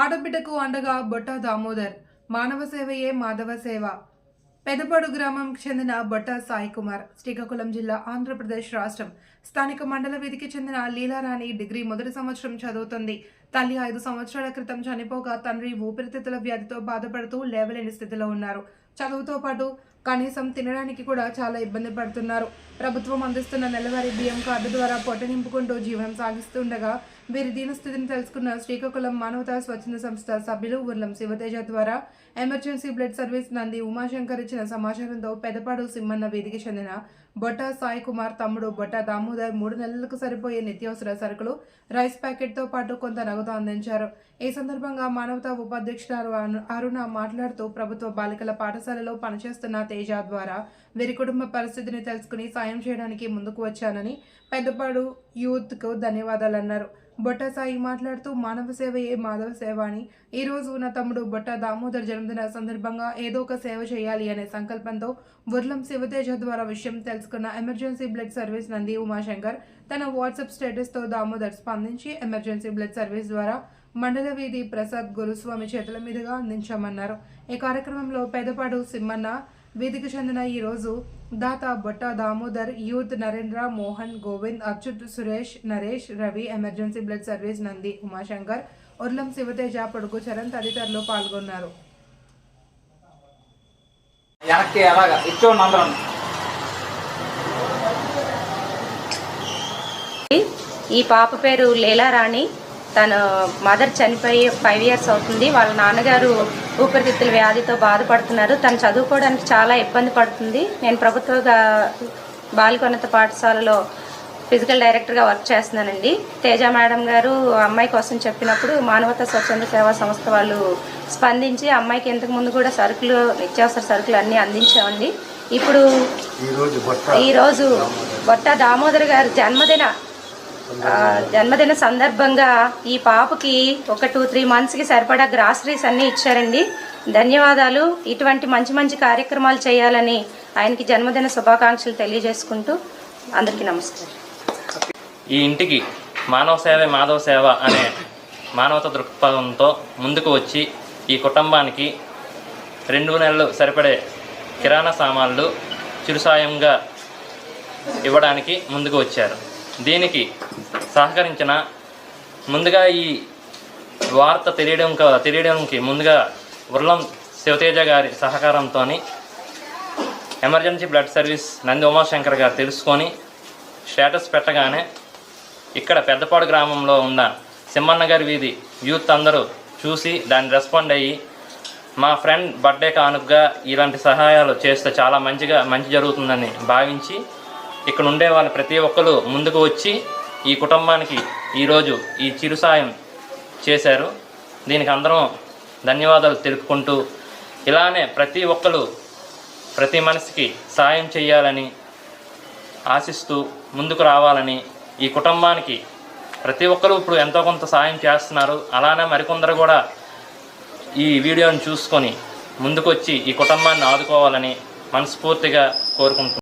ఆడబిడ్డకు అండగా బొట్ట దామోదర్ మానవ సేవయే మాధవ సేవ. పెదపాడు గ్రామంకి చెందిన బొట్ట సాయి కుమార్ శ్రీకాకుళం జిల్లా ఆంధ్రప్రదేశ్ రాష్ట్రం. స్థానిక మండల వీధికి చెందిన లీలారాణి డిగ్రీ మొదటి సంవత్సరం చదువుతుంది. తల్లి ఐదు సంవత్సరాల క్రితం చనిపోగా తండ్రి ఊపిరితిత్తుల వ్యాధితో బాధపడుతూ లేవలేని స్థితిలో ఉన్నారు. చదువుతో పాటు కనీసం తినడానికి కూడా చాలా ఇబ్బంది పడుతున్నారు. ప్రభుత్వం అందిస్తున్న నెలవారీ బియ్యం కార్డు ద్వారా పొట్ట నింపుకుంటూ జీవనం సాగిస్తుండగా వీరి దీనస్థితిని తెలుసుకున్న శ్రీకాకుళం మానవతా స్వచ్ఛంద సంస్థ సభ్యులు ఉర్లం శివతేజ ద్వారా emergency blood service Nandi Umashankar ఇచ్చిన సమాచారంతో పెదపాడు సిమ్మన్న వీధికి చెందిన బొట్ట సాయి కుమార్ తమ్ముడు బొట్ట దామోదర్ మూడు నెలలకు సరిపోయే నిత్యావసర సరుకులు రైస్ ప్యాకెట్తో పాటు కొంత నగదు అందించారు. ఈ సందర్భంగా మానవతా ఉపాధ్యక్షురాలు అరుణ మాట్లాడుతూ ప్రభుత్వ బాలికల పాఠశాలలో పనిచేస్తున్న తేజ ద్వారా వీరి కుటుంబ పరిస్థితిని తెలుసుకుని సాయం చేయడానికి ముందుకు వచ్చానని పెద్దపాడు యూత్కు ధన్యవాదాలు అన్నారు. బొట్ట సాయి మాట్లాడుతూ మానవ సేవ ఏ మాధవ సేవ అని? ఈరోజు ఉన్న నా తమ్ముడు బొట్ట దామోదర్ జన్మదిన సందర్భంగా ఏదో ఒక సేవ చేయాలి అనే సంకల్పంతో బుర్లం శివతేజ ద్వారా విషయం తెలుసుకున్న emergency blood service Nandi Umashankar తన వాట్సాప్ స్టేటస్తో దామోదర్ స్పందించి ఎమర్జెన్సీ బ్లడ్ సర్వీస్ ద్వారా మండల వీధి ప్రసాద్ గురుస్వామి చేతుల మీదుగా అందించామన్నారు. ఈ కార్యక్రమంలో పెదపాడు సిమ్మన్న వీధికి చెందిన ఈ రోజు దాత Botta Damodar youth Narendra Mohan Govind Achyut Suresh Naresh Ravi emergency blood service Nandi Umashankar Urlam Shivateja Podugu Charan తదితరులు పాల్గొన్నారు. వెనక్కి అలాగా ఇచ్చోండి అందరం ఈ పాప పేరు లీలారాణి. తన మదర్ చనిపోయి ఫైవ్ ఇయర్స్ అవుతుంది. వాళ్ళ నాన్నగారు ఊపిరితిత్తుల వ్యాధితో బాధపడుతున్నారు. తను చదువుకోవడానికి చాలా ఇబ్బంది పడుతుంది. నేను ప్రభుత్వ బాలికోన్నత పాఠశాలలో ఫిజికల్ డైరెక్టర్గా వర్క్ చేస్తున్నానండి. తేజ మేడం గారు అమ్మాయి కోసం చెప్పినప్పుడు మానవతా స్వచ్ఛంద సేవా సంస్థ వాళ్ళు స్పందించి అమ్మాయికి ఇంతకు ముందు కూడా సరుకులు నిత్యావసర సరుకులు అన్నీ అందించామండి. ఇప్పుడు ఈరోజు బొట్ట దామోదర్ గారి జన్మదిన జన్మదిన సందర్భంగా ఈ పాపకి ఒక టూ త్రీ మంత్స్కి సరిపడా గ్రాసరీస్ అన్నీ ఇచ్చారండి. ధన్యవాదాలు. ఇటువంటి మంచి మంచి కార్యక్రమాలు చేయాలని ఆయనకి జన్మదిన శుభాకాంక్షలు తెలియజేసుకుంటూ అందరికీ నమస్కారం. ఈ ఇంటికి మానవ సేవే మాధవ సేవ అనే మానవత దృక్పథంతో ముందుకు వచ్చి ఈ కుటుంబానికి రెండు నెలలు సరిపడే కిరాణా సామాన్లు చిరుసాయంగా ఇవ్వడానికి ముందుకు వచ్చారు. దీనికి సహకరించిన ముందుగా ఈ వార్త తెలియడం తెలియడానికి ముందుగా ఉర్లం శివతేజ గారి సహకారంతో emergency blood service Nandi Umashankar గారు తెలుసుకొని స్టేటస్ పెట్టగానే ఇక్కడ పెద్దపాడు గ్రామంలో ఉన్న సింహన్నగారి వీధి యూత్ అందరూ చూసి దాన్ని రెస్పాండ్ అయ్యి మా ఫ్రెండ్ బర్త్డే కానుకగా ఇలాంటి సహాయాలు చేస్తే చాలా మంచిగా మంచి జరుగుతుందని భావించి ఇక్కడ ఉండే వాళ్ళు ప్రతి ఒక్కరు ముందుకు వచ్చి ఈ కుటుంబానికి ఈరోజు ఈ చిరు సాయం చేశారు. దీనికి అందరం ధన్యవాదాలు తెలుపుకుంటూ ఇలానే ప్రతి ఒక్కరు ప్రతి మనిషికి సాయం చేయాలని ఆశిస్తూ ముందుకు రావాలని ఈ కుటుంబానికి ప్రతి ఒక్కరూ ఇప్పుడు ఎంతో కొంత సాయం చేస్తున్నారు. అలానే మరికొందరు కూడా ఈ వీడియోని చూసుకొని ముందుకొచ్చి ఈ కుటుంబాన్ని ఆదుకోవాలని మనస్ఫూర్తిగా కోరుకుంటున్నాను